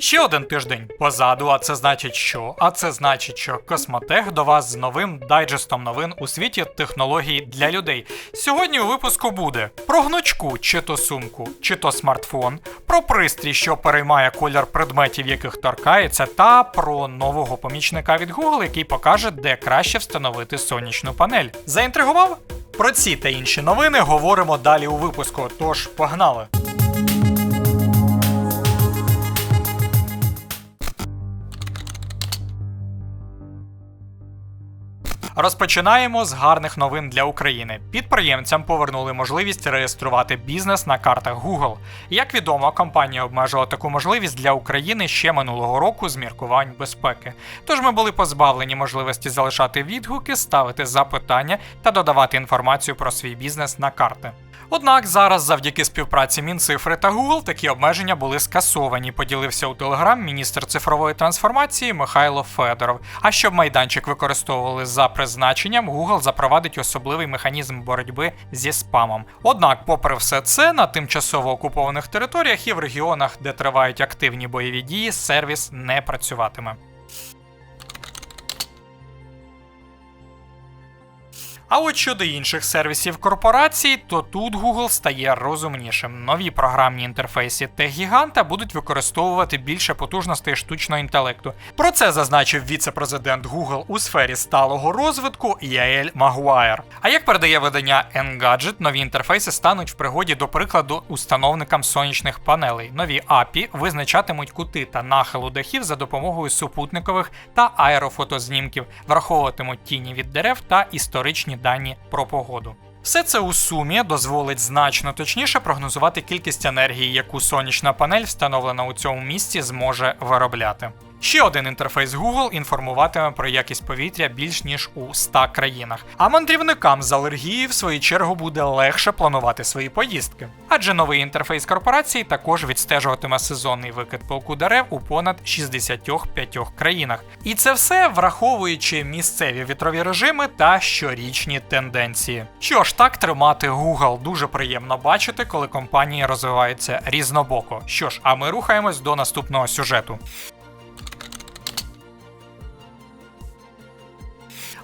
Ще один тиждень позаду, а це значить що? А це значить, що Космотех до вас з новим дайджестом новин у світі технологій для людей. Сьогодні у випуску буде про гнучку, чи то сумку, чи то смартфон, про пристрій, що переймає колір предметів, яких торкається, та про нового помічника від Google, який покаже, де краще встановити сонячну панель. Заінтригував? Про ці та інші новини говоримо далі у випуску. Тож погнали! Розпочинаємо з гарних новин для України. Підприємцям повернули можливість реєструвати бізнес на картах Google. Як відомо, компанія обмежила таку можливість для України ще минулого року з міркувань безпеки. Тож ми були позбавлені можливості залишати відгуки, ставити запитання та додавати інформацію про свій бізнес на карти. Однак зараз, завдяки співпраці Мінцифри та Google, такі обмеження були скасовані. Поділився у Телеграм міністр цифрової трансформації Михайло Федоров. А щоб майданчик використовували за призначенням, Google запровадить особливий механізм боротьби зі спамом. Однак, попри все це, на тимчасово окупованих територіях і в регіонах, де тривають активні бойові дії, сервіс не працюватиме. А от щодо інших сервісів корпорацій, то тут Google стає розумнішим. Нові програмні інтерфейси Техгіганта будуть використовувати більше потужностей штучного інтелекту. Про це зазначив віце-президент Google у сфері сталого розвитку Яель Магуайр. А як передає видання Engadget, нові інтерфейси стануть в пригоді до прикладу установникам сонячних панелей. Нові API визначатимуть кути та нахилу дахів за допомогою супутникових та аерофотознімків, враховуватимуть тіні від дерев та історичні дані про погоду. Все це у сумі дозволить значно точніше прогнозувати кількість енергії, яку сонячна панель, встановлена у цьому місці, зможе виробляти. Ще один інтерфейс Google інформуватиме про якість повітря більш ніж у 100 країнах. А мандрівникам з алергією, в свою чергу, буде легше планувати свої поїздки. Адже новий інтерфейс корпорації також відстежуватиме сезонний викид пилку дерев у понад 65 країнах. І це все враховуючи місцеві вітрові режими та щорічні тенденції. Що ж, так тримати Google дуже приємно бачити, коли компанії розвиваються різнобоко. Що ж, а ми рухаємось до наступного сюжету.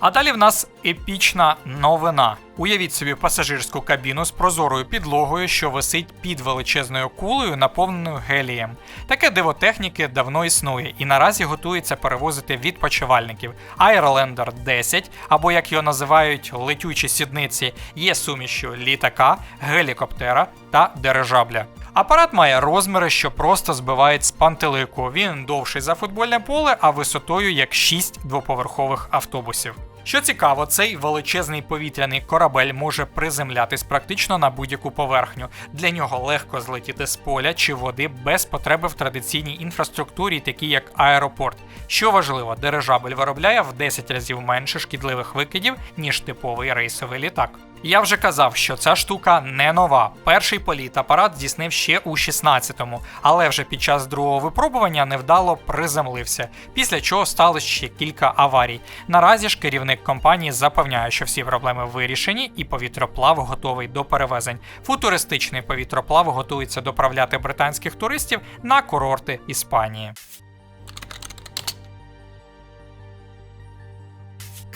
А далі в нас епічна новина. Уявіть собі пасажирську кабіну з прозорою підлогою, що висить під величезною кулею, наповненою гелієм. Таке диво техніки давно існує і наразі готується перевозити відпочивальників. Airlander 10, або як його називають летючі сідниці, є сумішю літака, гелікоптера та дирижабля. Апарат має розміри, що просто збивають з пантелику. Він довший за футбольне поле, а висотою як 6 двоповерхових автобусів. Що цікаво, цей величезний повітряний корабель може приземлятись практично на будь-яку поверхню. Для нього легко злетіти з поля чи води без потреби в традиційній інфраструктурі, такій як аеропорт. Що важливо, дирижабель виробляє в 10 разів менше шкідливих викидів, ніж типовий рейсовий літак. Я вже казав, що ця штука не нова. Перший політ апарат здійснив ще у 16-му, але вже під час другого випробування невдало приземлився, після чого стало ще кілька аварій. Наразі ж керівник компанії запевняє, що всі проблеми вирішені, і повітроплав готовий до перевезень. Футуристичний повітроплав готується доправляти британських туристів на курорти Іспанії.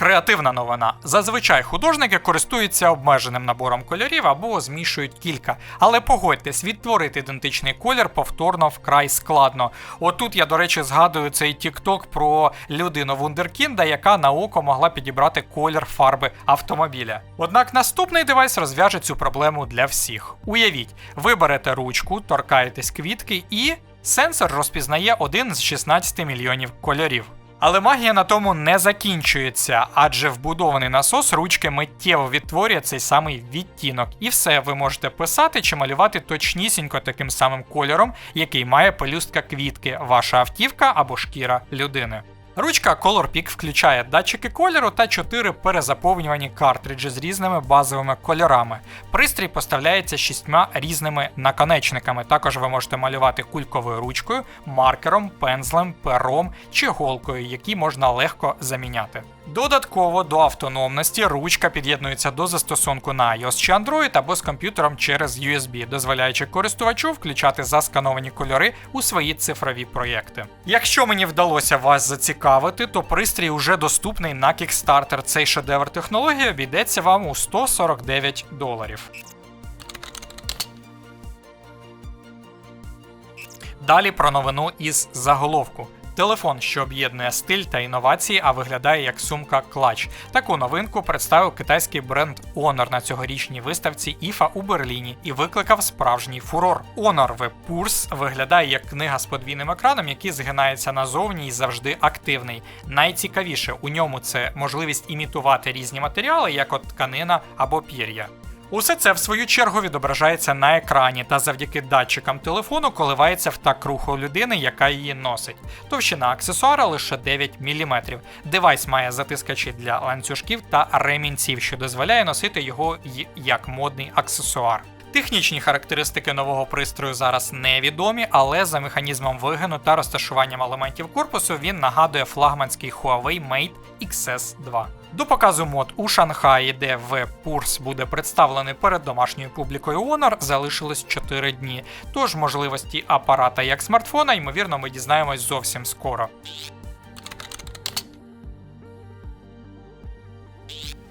Креативна новина. Зазвичай художники користуються обмеженим набором кольорів або змішують кілька. Але погодьтесь, відтворити ідентичний колір повторно вкрай складно. Отут я, до речі, згадую цей тікток про людину Вундеркінда, яка на око могла підібрати колір фарби автомобіля. Однак наступний девайс розв'яже цю проблему для всіх. Уявіть, ви берете ручку, торкаєтесь квітки і. Сенсор розпізнає один з 16 мільйонів кольорів. Але магія на тому не закінчується, адже вбудований насос ручки миттєво відтворює цей самий відтінок. І все, ви можете писати чи малювати точнісінько таким самим кольором, який має пелюстка квітки, ваша автівка або шкіра людини. Ручка ColorPick включає датчики кольору та 4 перезаповнювані картриджі з різними базовими кольорами. Пристрій поставляється шістьма різними наконечниками. Також ви можете малювати кульковою ручкою, маркером, пензлем, пером чи голкою, які можна легко заміняти. Додатково до автономності ручка під'єднується до застосунку на iOS чи Android або з комп'ютером через USB, дозволяючи користувачу включати заскановані кольори у свої цифрові проєкти. Якщо мені вдалося вас зацікавити, то пристрій уже доступний на Kickstarter. Цей шедевр технології обійдеться вам у 149 доларів. Далі про новину із заголовку. Телефон, що об'єднує стиль та інновації, а виглядає як сумка клач. Таку новинку представив китайський бренд Honor на цьогорічній виставці IFA у Берліні і викликав справжній фурор. Honor Web Purse виглядає як книга з подвійним екраном, який згинається назовні і завжди активний. Найцікавіше у ньому це можливість імітувати різні матеріали, як от тканина або пір'я. Усе це в свою чергу відображається на екрані та завдяки датчикам телефону коливається в так руху людини, яка її носить. Товщина аксесуара лише 9 мм. Девайс має затискачі для ланцюжків та ремінців, що дозволяє носити його як модний аксесуар. Технічні характеристики нового пристрою зараз невідомі, але за механізмом вигину та розташуванням елементів корпусу він нагадує флагманський Huawei Mate XS2. До показу мод у Шанхаї, де веб-пурс буде представлений перед домашньою публікою Honor, залишилось 4 дні. Тож можливості апарата як смартфона, ймовірно, ми дізнаємось зовсім скоро.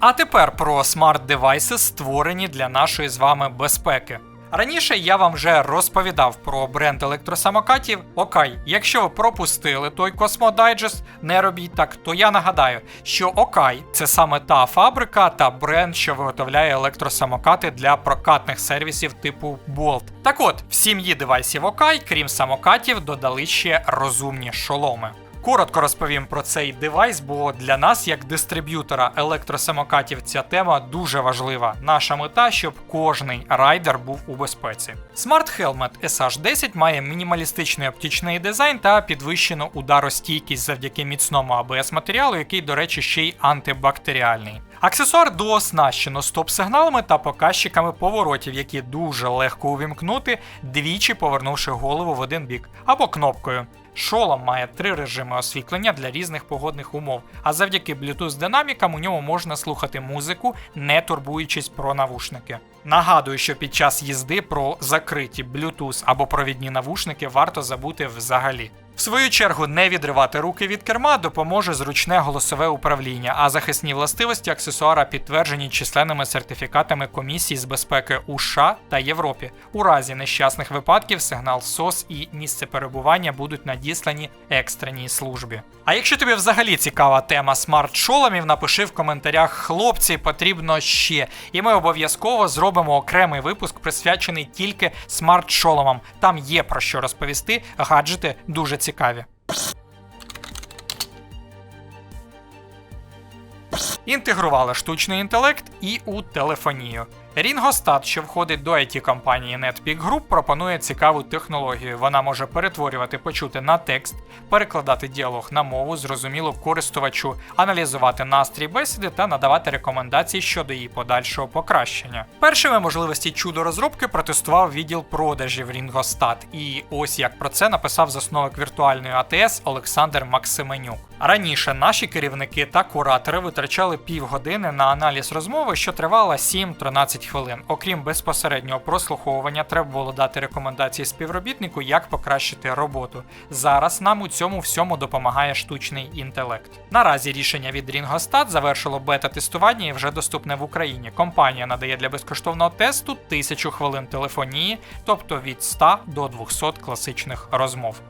А тепер про смарт-девайси, створені для нашої з вами безпеки. Раніше я вам вже розповідав про бренд електросамокатів. Окей, якщо ви пропустили той Космодайджест, не робіть так, то я нагадаю, що Окай це саме та фабрика та бренд, що виготовляє електросамокати для прокатних сервісів типу Bolt. Так от, в сім'ї девайсів Окай, крім самокатів, додали ще розумні шоломи. Коротко розповім про цей девайс, бо для нас, як дистриб'ютора електросамокатів, ця тема дуже важлива. Наша мета, щоб кожний райдер був у безпеці. Smart Helmet SH10 має мінімалістичний оптичний дизайн та підвищену ударостійкість завдяки міцному ABS матеріалу, який, до речі, ще й антибактеріальний. Аксесуар дооснащено стоп-сигналами та показчиками поворотів, які дуже легко увімкнути, двічі повернувши голову в один бік, або кнопкою. Шолом має три режими освітлення для різних погодних умов, а завдяки Bluetooth динамікам у ньому можна слухати музику, не турбуючись про навушники. Нагадую, що під час їзди про закриті Bluetooth або провідні навушники варто забути взагалі. В свою чергу, не відривати руки від керма допоможе зручне голосове управління, а захисні властивості аксесуара підтверджені численними сертифікатами комісії з безпеки у США та Європі. У разі нещасних випадків сигнал СОС і місце перебування будуть надіслані екстреній службі. А якщо тобі взагалі цікава тема смарт-шоломів, напиши в коментарях, хлопці, потрібно ще. І ми обов'язково зробимо окремий випуск, присвячений тільки смарт-шоломам. Там є про що розповісти, гаджети дуже цікаві. Інтегрували штучний інтелект і у телефонію. Рінгостат, що входить до it компанії NetPeak Group, пропонує цікаву технологію. Вона може перетворювати почути на текст, перекладати діалог на мову, зрозуміло користувачу, аналізувати настрій бесіди та надавати рекомендації щодо її подальшого покращення. Першими можливості чудо розробки протестував відділ продажів Рінгостат, і ось як про це написав засновник віртуальної АТС Олександр Максименюк. Раніше наші керівники та куратори витрачали півгодини на аналіз розмови, що тривала 7-13 хвилин. Окрім безпосереднього прослуховування, треба було дати рекомендації співробітнику, як покращити роботу. Зараз нам у цьому всьому допомагає штучний інтелект. Наразі рішення від Ringostat завершило бета-тестування і вже доступне в Україні. Компанія надає для безкоштовного тесту 1000 хвилин телефонії, тобто від 100 до 200 класичних розмов.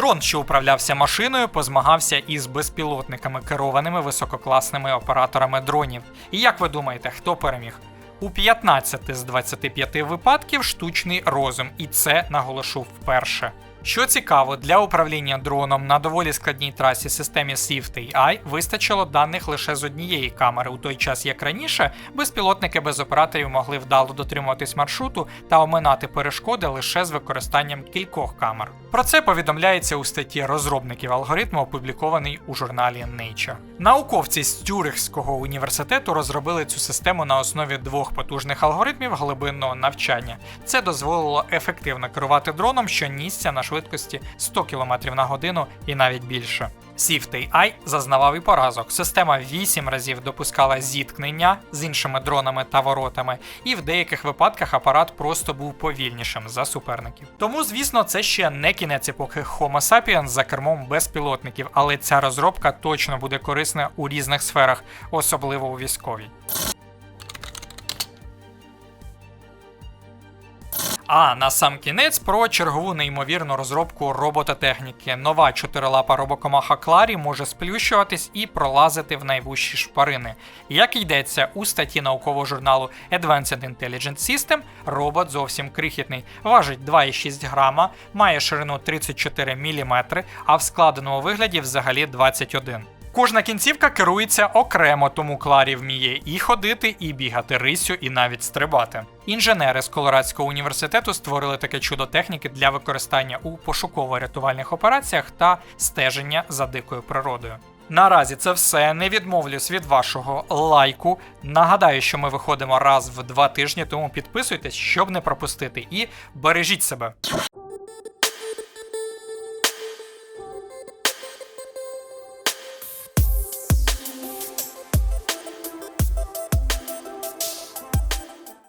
Дрон, що управлявся машиною, позмагався із безпілотниками, керованими висококласними операторами дронів. І як ви думаєте, хто переміг? У 15 з 25 випадків штучний розум, і це наголошу вперше. Що цікаво, для управління дроном на доволі складній трасі системі Swift AI вистачило даних лише з однієї камери, у той час як раніше безпілотники без операторів могли вдало дотримуватись маршруту та оминати перешкоди лише з використанням кількох камер. Про це повідомляється у статті розробників алгоритму, опублікованій у журналі Nature. Науковці з Тюрихського університету розробили цю систему на основі двох потужних алгоритмів глибинного навчання. Це дозволило ефективно керувати дроном, що нісся на швидкості 100 км на годину і навіть більше. AI зазнавав і поразок. Система 8 разів допускала зіткнення з іншими дронами та воротами, і в деяких випадках апарат просто був повільнішим за суперників. Тому, звісно, це ще не кінець епохи Homo sapiens за кермом безпілотників, але ця розробка точно буде корисна у різних сферах, особливо у військовій. А на сам кінець про чергову неймовірну розробку робототехніки. Нова чотирилапа робокомаха Кларі може сплющуватись і пролазити в найвужчі шпарини. Як йдеться у статті наукового журналу Advanced Intelligent System, робот зовсім крихітний, важить 2,6 грама, має ширину 34 мм, а в складеному вигляді взагалі 21 Кожна кінцівка керується окремо, тому Кларі вміє і ходити, і бігати рисю, і навіть стрибати. Інженери з Колорадського університету створили таке чудо техніки для використання у пошуково-рятувальних операціях та стеження за дикою природою. Наразі це все. Не відмовлюсь від вашого лайку. Нагадаю, що ми виходимо раз в два тижні, тому підписуйтесь, щоб не пропустити, і бережіть себе.